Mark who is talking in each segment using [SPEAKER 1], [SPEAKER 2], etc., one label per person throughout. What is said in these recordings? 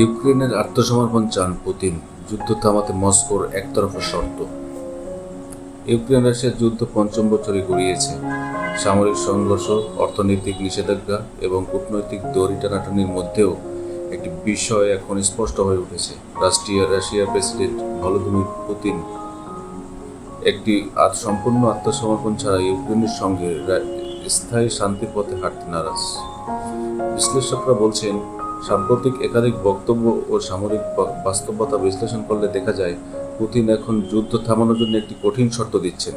[SPEAKER 1] ইউক্রেনের আত্মসমর্পণ চান পুতিন। যুদ্ধ থামাতে মস্কোর একতরফা শর্ত। ইউক্রেন রাশিয়ার যুদ্ধ পঞ্চম বছরে গড়িয়েছে। সামরিক সংঘর্ষ, অর্থনৈতিক নিষেধাজ্ঞা এবং কূটনৈতিক দড়ি টানাটানির মধ্যেও একটি বিষয় এখন স্পষ্ট হয়ে উঠেছে। রাষ্ট্রীয় রাশিয়ার প্রেসিডেন্ট ভলোদিমির পুতিন একটি আজ সম্পূর্ণ আত্মসমর্পণ ছাড়া ইউক্রেনের সঙ্গে স্থায়ী শান্তির পথে হাঁটতে নারাজ। বিশ্লেষকরা বলছেন সাম্প্রতিক একাধিক বক্তব্য ও সামরিক বাস্তবতা বিশ্লেষণ করলে দেখা যায়, পুতিন এখন যুদ্ধ থামানোর জন্য একটি কঠিন শর্ত দিচ্ছেন।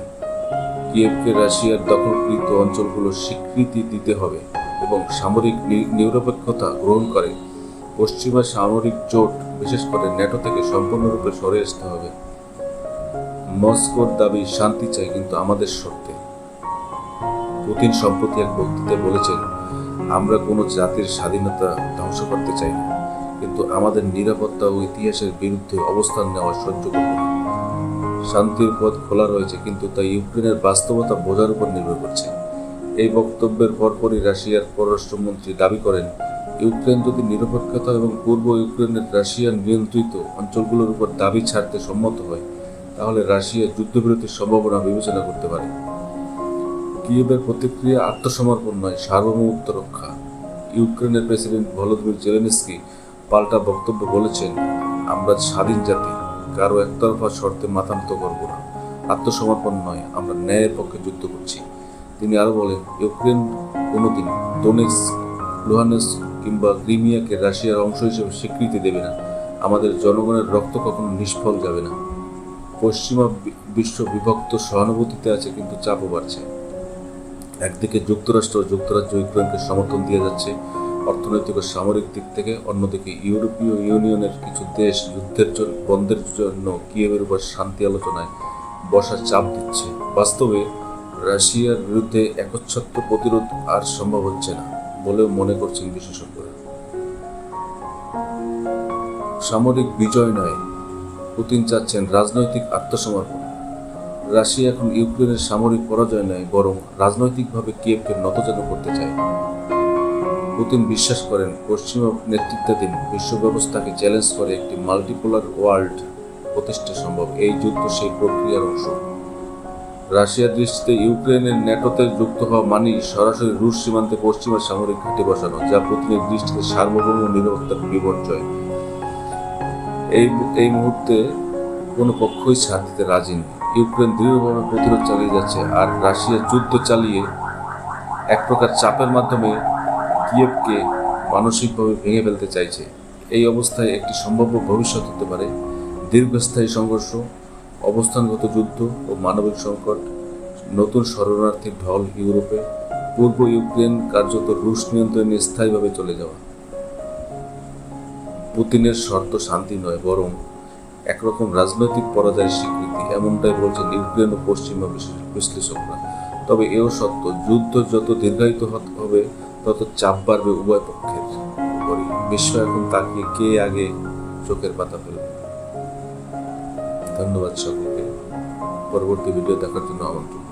[SPEAKER 1] কিয়েভকে রাশিয়ার দখলকৃত অঞ্চলগুলো স্বীকৃতি দিতে হবে এবং সামরিক নিরপেক্ষতা গ্রহণ করে। পশ্চিমা সামরিক জোট, বিশেষ করে ন্যাটো থেকে সম্পূর্ণরূপে সরে আসতে হবে। মস্কোর দাবি শান্তি চাই কিন্তু আমাদের শর্তে। পুতিন সম্প্রতি এক বক্তৃতায় বলেছেন আমরা কোনো জাতির স্বাধীনতা ধ্বংস করতে চাই না, কিন্তু আমাদের নিরাপত্তা ও ইতিহাসের বিরুদ্ধে অবস্থান নেওয়া সহ্য করব না। শান্তির পথ খোলা রয়েছে, কিন্তু তা ইউক্রেনের বাস্তবতা বোঝার উপর নির্ভর করছে। এই বক্তব্যের পরপরই রাশিয়ার পররাষ্ট্রমন্ত্রী দাবি করেন, ইউক্রেন যদি নিরপেক্ষতা এবং পূর্ব ইউক্রেনের রাশিয়ান নিয়ন্ত্রিত অঞ্চলগুলোর উপর দাবি ছাড়তে সম্মত হয়, তাহলে রাশিয়া যুদ্ধবিরতির সম্ভাবনা বিবেচনা করতে পারে। কিয়েভের প্রতিক্রিয়া আত্মসমর্পণ নয়, সার্বভৌমত্ব রক্ষা। ইউক্রেনের প্রেসিডেন্ট ভলোদিমির জেলেনস্কি পাল্টা বক্তব্য বলেছেন, আমরা স্বাধীন জাতি, কারও একতরফা শর্তে মাথা নত করব না। আত্মসমর্পণ নয়, আমরা ন্যায়ের পক্ষে যুদ্ধ করছি। তিনি আরও বলেন, ইউক্রেন কোনোদিন ডোনেস লোহানেস কিংবা ক্রিমিয়াকে রাশিয়ার অংশ হিসেবে স্বীকৃতি দেবে না। আমাদের জনগণের রক্ত কখনো নিষ্ফল যাবে না। পশ্চিমা বিশ্ব বিভক্ত সহানুভূতিতে আছে, কিন্তু চাপও বাড়ছে। একদিকে যুক্তরাষ্ট্র যুক্তরাজ্য ইউক্রেনকে সমর্থন দিয়ে যাচ্ছে, অর্থনৈতিক ও সামরিক দিক থেকে, অন্যদিকে ইউরোপীয় ইউনিয়নের কিছু দেশ যুদ্ধের বন্ধের জন্য কিয়েভের উপর শান্তি আলোচনায় বসার চাপ দিচ্ছে। বাস্তবে রাশিয়ার বিরুদ্ধে একচ্ছত্র প্রতিরোধ আর সম্ভব হচ্ছে না বলেও মনে করছেন বিশেষজ্ঞরা। সামরিক বিজয় নয়, পুতিন চাচ্ছেন রাজনৈতিক আত্মসমর্পণ। রাশিয়া এখন ইউক্রেনের সামরিক পরাজয় নয়, বরং রাজনৈতিকভাবে কিয়েভকে নতজানু করতে চায়। পুতিন বিশ্বাস করেন, পশ্চিমা নেতৃত্বাধীন বিশ্ব ব্যবস্থাকে চ্যালেঞ্জ করে একটি মাল্টিপোলার ওয়ার্ল্ড প্রতিষ্ঠা সম্ভব। এই যুদ্ধ সেই প্রক্রিয়ার অংশ। রাশিয়ার দৃষ্টিতে ইউক্রেনের ন্যাটোতে যুক্ত হওয়া মানেই সরাসরি রুশ সীমান্তে পশ্চিমা সামরিক ঘাঁটি বসানো, যা পুতিনের দৃষ্টিতে সার্বভৌম নিরাপত্তার বিপর্যয়। এই এই মুহূর্তে কোনো পক্ষই ছাড় দিতে রাজি নেই ইউক্রেন দৃঢ়ভাবে প্রতিরোধ চালিয়ে যাচ্ছে আর রাশিয়া যুদ্ধ চালিয়ে এক প্রকার চাপের মাধ্যমে কিয়েভকে মানসিকভাবে ভেঙে ফেলতে চাইছে। এই অবস্থায় একটি সম্ভাব্য ভবিষ্যৎ হতে পারে। দীর্ঘস্থায়ী সংঘর্ষ, অবস্থানগত যুদ্ধ ও মানবিক সংকট, নতুন শরণার্থীর ঢল ইউরোপে, পূর্ব ইউক্রেন কার্যত রুশ নিয়ন্ত্রণে স্থায়ীভাবে চলে যাওয়া। পুতিনের শর্ত শান্তি নয়, বরং একরকম রাজনৈতিক পরাজয়ের স্বীকৃতি, এমনটাই বলছেন ইউক্রেন ও পশ্চিমা বিশ্লেষকরা। তবে এও সত্য, যুদ্ধ যত দীর্ঘায়িত হবে, তত চাপ বাড়বে উভয় পক্ষের বিশ্ব এখন তাকে কে আগে চোখের পাতা ফেলবে। ধন্যবাদ সকলকে। পরবর্তী ভিডিও দেখার জন্য আমন্ত্রণ।